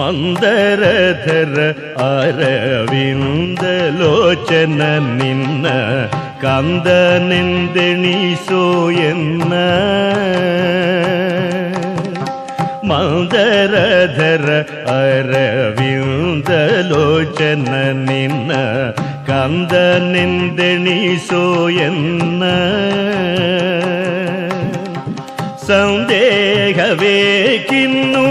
മന്ദരധര അരവിന്ദലോചന നിന്ന കന്ദനെന്തെണീശോ എന്ന മന്ദരധര അരവിന്ദലോചന നിന്ന കന്ദനെന്തെണീശോ എന്ന സന്ദേഹവേക്കിന്നു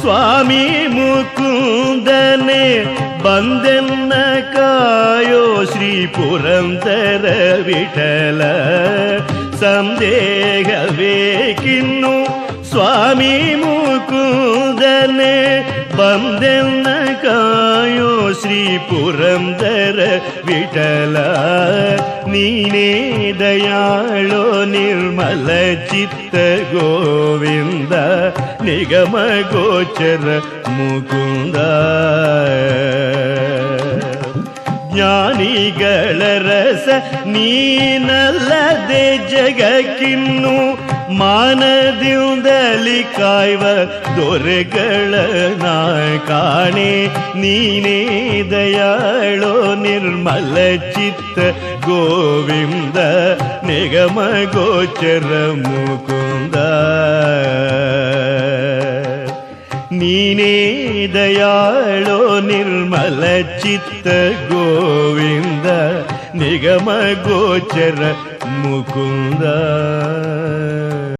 ಸ್ವಾಮಿ ಮುಕುಂದನೆ ಬಂದೆನ್ನ ಕಾಯೋ ಶ್ರೀ ಪುರಂದರ ವಿಠಲ ಸಂದೇಹವೇಕಿನ್ನು ಸ್ವಾಮಿ ಮುಕುಂದನೆ ಬಂದೆನ್ನ ಕಾಯೋ ಶ್ರೀ ಪುರಂದರ ವಿಠಲ ನೀನೇ ದಯಾಳೋ ನಿರ್ಮಲ ಚಿತ್ತ ಗೋವಿಂದ ನಿಗಮ ಗೋಚರ ಮುಕುಂದ ಜ್ಞಾನಿಗಳ ರಸ ನೀನಲ್ಲದೆ ಜಗಕ್ಕಿನ್ನು ಮಾನದಿಂದಲಿ ಕಾಯುವ ದೊರೆಗಳ ನಾ ಕಾಣೆ ನೀನೇ ದಯಾಳೋ ನಿರ್ಮಲ ಚಿತ್ತ ಗೋವಿಂದ ನಿಗಮ ಗೋಚರ ಮುಕುಂದ ನೀನೇ ದಯಾಳೋ ನಿರ್ಮಲ ಚಿತ್ತ ಗೋವಿಂದ నిగమ గోచర ముకుందా.